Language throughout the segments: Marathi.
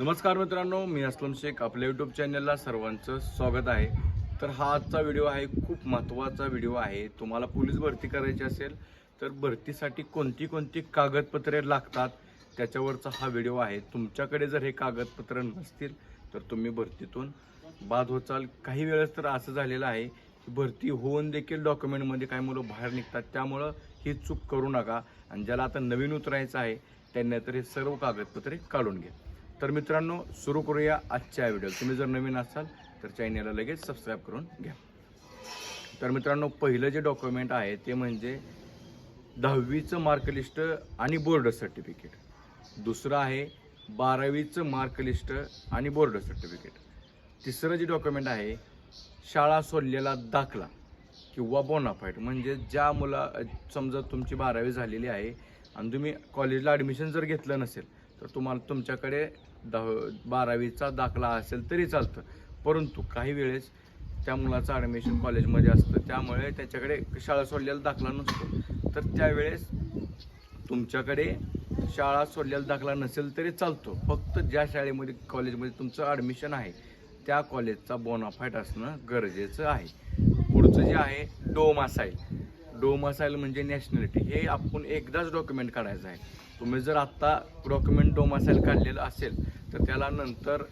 नमस्कार मित्रांनो मी असलम शेख. आपल्या यूट्यूब चॅनलला सर्वांचं स्वागत आहे. तर हा आजचा व्हिडिओ आहे खूप महत्त्वाचा व्हिडिओ आहे. तुम्हाला पोलीस भरती करायची असेल तर भरतीसाठी कोणती कोणती कागदपत्रे लागतात त्याच्यावरचा हा व्हिडिओ आहे. तुमच्याकडे जर हे कागदपत्र नसतील तर तुम्ही भरतीतून बाद होचाल. काही वेळेस तर असं झालेलं आहे की भरती होऊन देखील डॉक्युमेंटमध्ये काही मुलं बाहेर निघतात. त्यामुळं ही चूक करू नका. आणि ज्याला आता नवीन उतरायचं आहे त्यांना तर हे सर्व कागदपत्रे काढून घ्या. तर मित्रांनो सुरू करूया आजच्या व्हिडिओ. तुम्ही जर नवीन असाल तर चॅनेलला लगेच सबस्क्राईब करून घ्या. तर मित्रांनो पहिलं जे डॉक्युमेंट आहे ते म्हणजे दहावीचं मार्कलिस्ट आणि बोर्ड सर्टिफिकेट दुसरं आहे बारावीचं मार्कलिस्ट आणि बोर्ड सर्टिफिकेट तिसरं जे डॉक्युमेंट आहे शाळा सोडलेला दाखला किंवा बोनाफाईट म्हणजे ज्या मुला समजा तुमची बारावी झालेली आहे आणि तुम्ही कॉलेजला ॲडमिशन जर घेतलं नसेल तर तुम्हाला तुमच्याकडे दह बारावीचा दाखला असेल तरी चालतं. परंतु काही वेळेस त्या मुलाचं ॲडमिशन कॉलेजमध्ये असतं. त्यामुळे त्याच्याकडे शाळा सोडलेला दाखला नसतो. तर त्यावेळेस तुमच्याकडे शाळा सोडलेला दाखला नसेल तरी चालतो. फक्त ज्या शाळेमध्ये कॉलेजमध्ये तुमचं ॲडमिशन आहे त्या कॉलेजचा बोनाफाईट असणं गरजेचं आहे. पुढचं जे आहे डोम असाईल. डोम असाईल म्हणजे नॅशनॅलिटी हे आपण एकदाच डॉक्युमेंट काढायचं आहे. तुम्ही जर आत्ता डॉक्युमेंट डोमासाईल काढलेलं असेल तर त्याला नंतर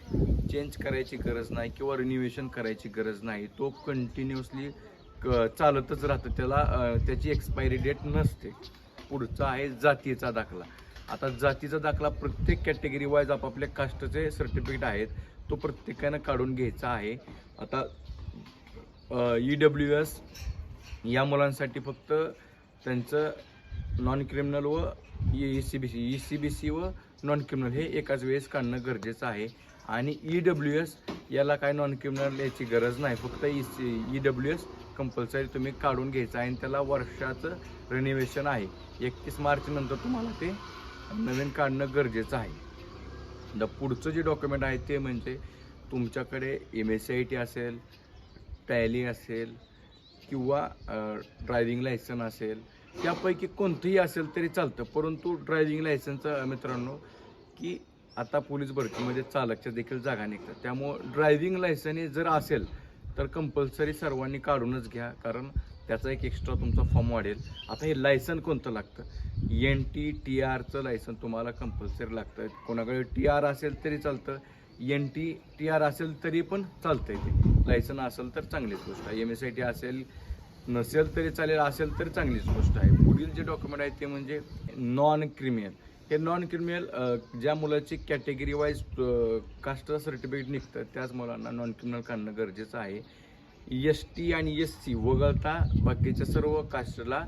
चेंज करायची गरज नाही किंवा रिन्युवेशन करायची गरज नाही. तो कंटिन्युअसली क चालतच राहतं. त्याला त्याची एक्सपायरी डेट नसते. पुढचा आहे जातीचा दाखला. आता जातीचा दाखला प्रत्येक कॅटेगरी वाईज आपापल्या कास्टचे सर्टिफिकेट आहेत. तो प्रत्येकानं काढून घ्यायचा आहे. आता ई डब्ल्यू एस या मुलांसाठी फक्त त्यांचं नॉन क्रिमिनल व E C B C E C B C व नॉन क्रिमिनल हे एकाच वेळेस काढणं गरजेचं आहे. आणि ई डब्ल्यू एस याला काय नॉन क्रिमिनल याची गरज नाही. फक्त E C E W S compulsory तुम्ही काढून घ्यायचं आहे आणि त्याला वर्षाचं रिन्युवेशन आहे. एकतीस मार्चनंतर तुम्हाला ते नवीन काढणं गरजेचं आहे. द पुढचं जे डॉक्युमेंट आहे ते म्हणजे तुमच्याकडे M S C I T असेल टॅली असेल किंवा ड्रायव्हिंग लायसन असेल त्यापैकी कोणतंही असेल तरी चालतं. परंतु ड्रायव्हिंग लायसनचं मित्रांनो की आता पोलीस भरतीमध्ये चालकच्या देखील जागा निघतात. त्यामुळं ड्रायव्हिंग लायसन जर असेल तर कंपल्सरी सर्वांनी काढूनच घ्या. कारण त्याचा एक एक्स्ट्रा तुमचा फॉर्म वाढेल. आता हे लायसन कोणतं लागतं? एन टी टी आरचं लायसन तुम्हाला कंपल्सरी लागतं. कोणाकडे टी आर असेल तरी चालतं. एन टी टी आर असेल तरी पण चालतंय ते. लायसन असेल तर चांगलीच गोष्ट आहे. एम एस आय टी असेल नसेल तरी चालेल असेल तरी चांगलीच गोष्ट आहे. पुढील जे डॉक्युमेंट आहे ते म्हणजे नॉन क्रिमिनल हे नॉन क्रिमिनल ज्या मुलाची कॅटेगरी वाईज कास्ट सर्टिफिकेट निघतं त्याच मुलांना नॉन क्रिमिनल काढणं गरजेचं आहे. एस टी आणि एस सी वगळता बाकीच्या सर्व कास्टला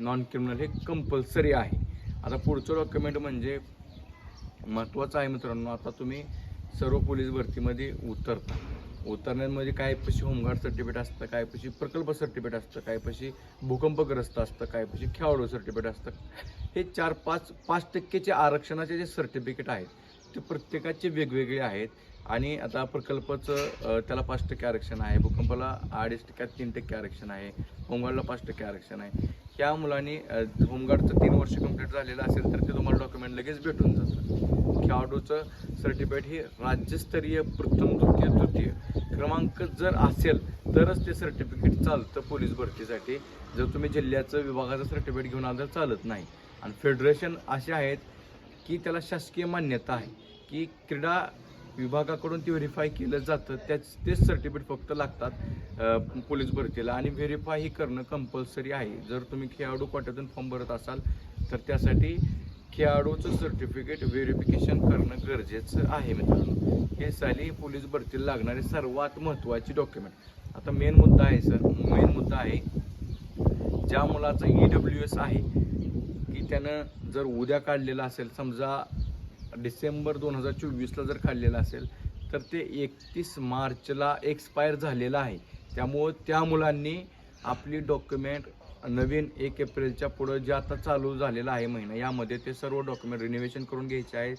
नॉन क्रिमिनल हे कंपल्सरी आहे. आता पुढचं डॉक्युमेंट म्हणजे महत्त्वाचं आहे मित्रांनो आता तुम्ही सर्व पोलीस भरतीमध्ये उतरता. उतरण्यामध्ये काय पशी होमगार्ड सर्टिफिकेट असतं काय पशी प्रकल्प सर्टिफिकेट असतं काय पशी भूकंपग्रस्त असतं काय पशी खेळाडू सर्टिफिकेट असतं. हे चार पाच पाच टक्केचे आरक्षणाचे जे सर्टिफिकेट आहेत ते प्रत्येकाचे वेगवेगळे आहेत. आणि आता प्रकल्पाचं त्याला पाच टक्के आरक्षण आहे भूकंपाला अडीच टक्क्यात तीन टक्के आरक्षण आहे होमगार्डला पाच टक्के आरक्षण आहे. ह्या मुलांनी होमगार्डचं तीन वर्ष कंप्लीट झालेलं असेल तर ते तुम्हाला डॉक्युमेंट लगेच भेटून जातं. खेळाडूचं सर्टिफिकेट हे राज्यस्तरीय प्रथम द्वितीय तृतीय. क्रमांक जर असेल तरच ते सर्टिफिकेट चालतं पोलीस भरतीसाठी. जर तुम्ही जिल्ह्याचं विभागाचं सर्टिफिकेट घेऊन आलं तर चालत नाही. आणि फेडरेशन असे आहेत की त्याला शासकीय मान्यता आहे की क्रीडा विभागाकडून ते व्हेरीफाय केलं जातं त्याच तेच सर्टिफिकेट फक्त लागतात पोलीस भरतीला. आणि व्हेरीफाय ही करणं कंपल्सरी आहे. जर तुम्ही खेळाडू कोट्यातून फॉर्म भरत असाल तर त्यासाठी खेळाडूचं सर्टिफिकेट व्हेरिफिकेशन करणं गरजेचं आहे मित्रांनो. हे साली पोलीस भरतीला लागणारे सर्वात महत्त्वाचे डॉक्युमेंट आता मेन मुद्दा आहे सर मेन मुद्दा आहे ज्या मुलाचं ई डब्ल्यू एस आहे की त्यानं जर उद्या काढलेलं असेल समजा डिसेंबर दोन हजार चोवीसला जर काढलेलं असेल तर ते एकतीस मार्चला एक्सपायर झालेलं आहे. त्यामुळं त्या मुलांनी आपली डॉक्युमेंट नवीन एक एप्रिलच्या पुढं जे आता चालू झालेलं आहे महिना यामध्ये ते सर्व डॉक्युमेंट रिन्युवेशन करून घ्यायचे आहे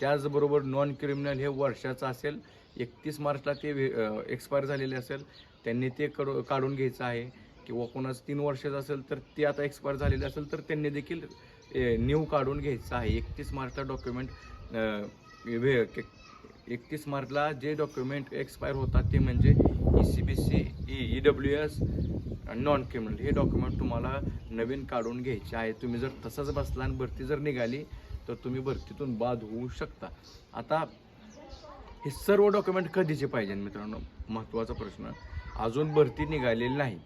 त्याचबरोबर नॉन क्रिमिनल हे वर्षाचं असेल एकतीस मार्चला ते एक्सपायर झालेले असेल त्यांनी ते कडू काढून घ्यायचं आहे. किंवा कोणाचं तीन वर्षाचं असेल तर ते आता एक्सपायर झालेले असेल तर त्यांनी देखील न्यू काढून घ्यायचं आहे. एकतीस मार्चला डॉक्युमेंट एकतीस मार्चला जे डॉक्युमेंट एक्सपायर होतात ते म्हणजे E C B C E E W S non criminal हे डॉक्युमेंट तुम्हाला नवीन काढून घ्यायचे आहे. तुम्ही जर तसाच बसला आणि भरती जर निघाली तर तुम्ही भरतीतून बाद होऊ शकता. आता हे सर्व डॉक्युमेंट कधीचे पाहिजे मित्रांनो? महत्त्वाचा प्रश्न. अजून भरती निघालेली नाही.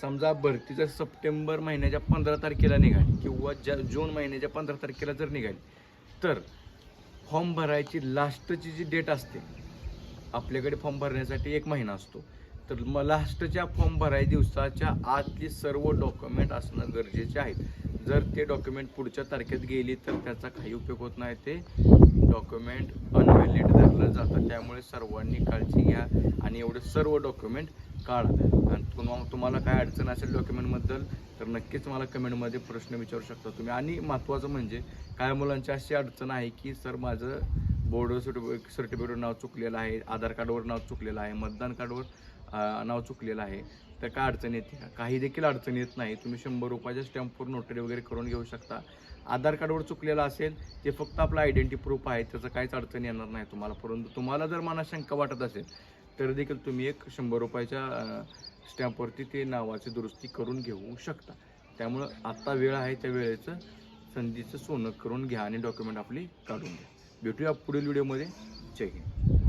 समजा भरती जर सप्टेंबर महिन्याच्या पंधरा तारखेला निघाली किंवा ज्या जून महिन्याच्या पंधरा तारखेला जर निघाली तर फॉर्म भरायची लास्टची जी डेट असते आपल्याकडे फॉर्म भरण्यासाठी एक महिना असतो. तर मग लास्टच्या फॉर्म भराय दिवसाच्या आतली सर्व डॉक्युमेंट असणं गरजेचे आहे. जर ते डॉक्युमेंट पुढच्या तारखेत गेली तर त्याचा काही उपयोग होत नाही. ते डॉक्युमेंट केलं जातं. त्यामुळे सर्वांनी काळजी घ्या आणि एवढे सर्व डॉक्युमेंट काढा. आणि तुम्हाला काय अडचण असेल डॉक्युमेंटबद्दल तर नक्कीच मला कमेंटमध्ये प्रश्न विचारू शकता तुम्ही. आणि महत्त्वाचं म्हणजे काय मुलांची अशी अडचण आहे की सर माझं बोर्ड सर्टिफिकेट सर्टिफिकेटवर नाव चुकलेलं आहे आधार कार्डवर नाव चुकलेलं आहे मतदान कार्डवर नाव चुकलेलं आहे. त्या काय अडचण येते काही देखील अडचण येत नाही. तुम्ही शंभर रुपयाच्या स्टॅम्पवर नोटरी वगैरे करून घेऊ शकता. आधार कार्डवर चुकलेलं असेल ते फक्त आपलं आयडेंटी प्रूफ आहे. त्याचं काहीच अडचण येणार नाही तुम्हाला. परंतु तुम्हाला जर मनात शंका वाटत असेल तर देखील तुम्ही एक शंभर रुपयाच्या स्टॅम्पवरती ते नावाची दुरुस्ती करून घेऊ शकता. त्यामुळं आत्ता वेळ आहे त्या वेळेचं संधीचं सोनं करून घ्या आणि डॉक्युमेंट आपली काढून घ्या. भेटूया पुढील व्हिडिओमध्ये जय हिंद.